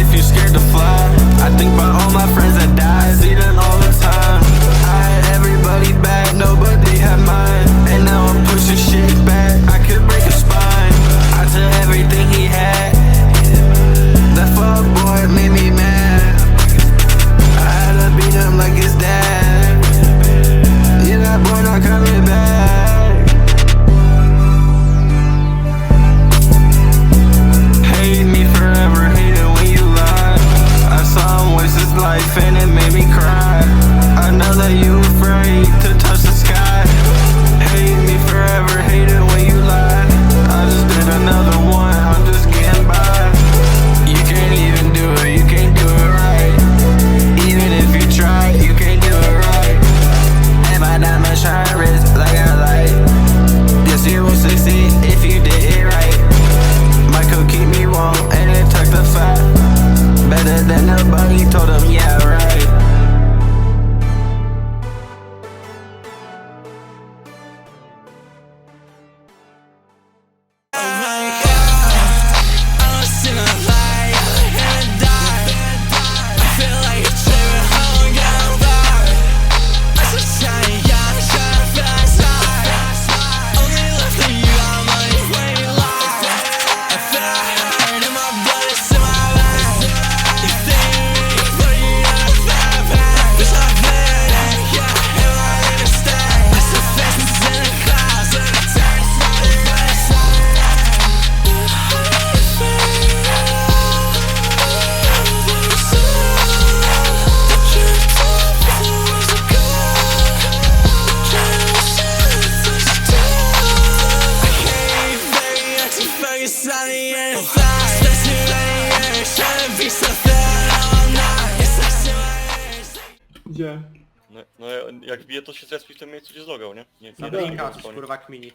if you scared to fly. I think about all Gdzie? No, no jak bije to się zrespić w tym miejscu gdzie zlogał, nie? Nie, nie, nie, coś kurwa kmini.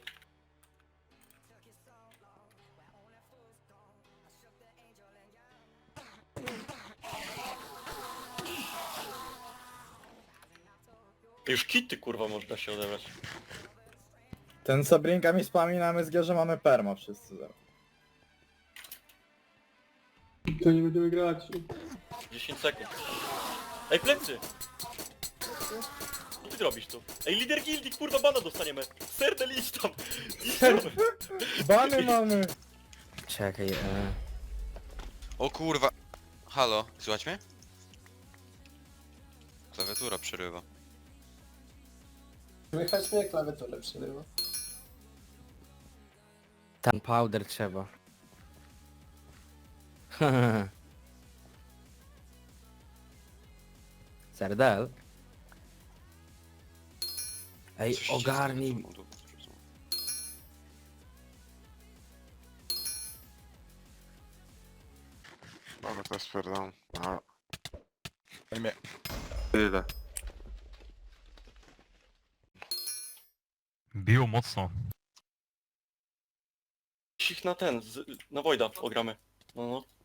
Już kity kurwa można się odebrać. Ten Sabrinka mi spami na MSG, że mamy perma wszyscy. zaraz. To nie będziemy grać. 10 sekund. Ej plecy! Co ty robisz tu? Ej lider gildii kurwa bana dostaniemy! Serdel idź tam! Idź tam! Bany mamy! Czekaj, e... O kurwa. Halo, słuchać mnie? Klawiatura przerywa. Słychać mnie klawiaturę przerywa. Tam powder trzeba. Serdel? Ej, ogarnij. dobra, to spierdam. A, Tyle. Biło mocno. Ich na ten, z, na Wojda ogramy. No no.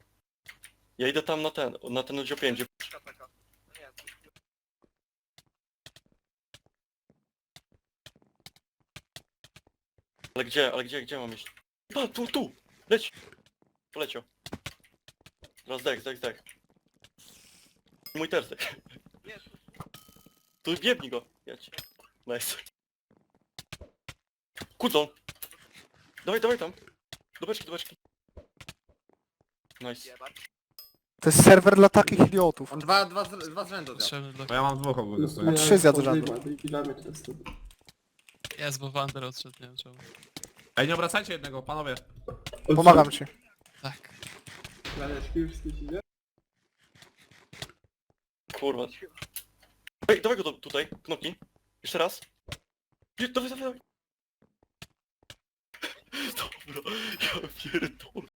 Ja idę tam na ten, na ten oddział 5, gdzie... Ale gdzie, ale gdzie, gdzie mam iść? Tu, tu! Leć! Poleciał. Teraz dek, dek, dek. Mój też dek. Tu biebnij go. Jedź. Nice. Kucą! Dawaj, dawaj tam. Do beczki, do beczki. Nice. To jest serwer dla takich idiotów. On dwa, dwa, z- dwa z rzędu zjadł. Ja mam dwóch ogólnie. Ja trzy zjadł rzędu. Jest, bo Wander odszedł, nie wiem czemu. Ej, nie obracajcie jednego, panowie. Pomagam ci. Tak. Kurwa. Dawaj, dawaj go do, tutaj, knopnij. Jeszcze raz. Nie, Dawaj, dawaj, dawaj. Dobra, ja pierdolę.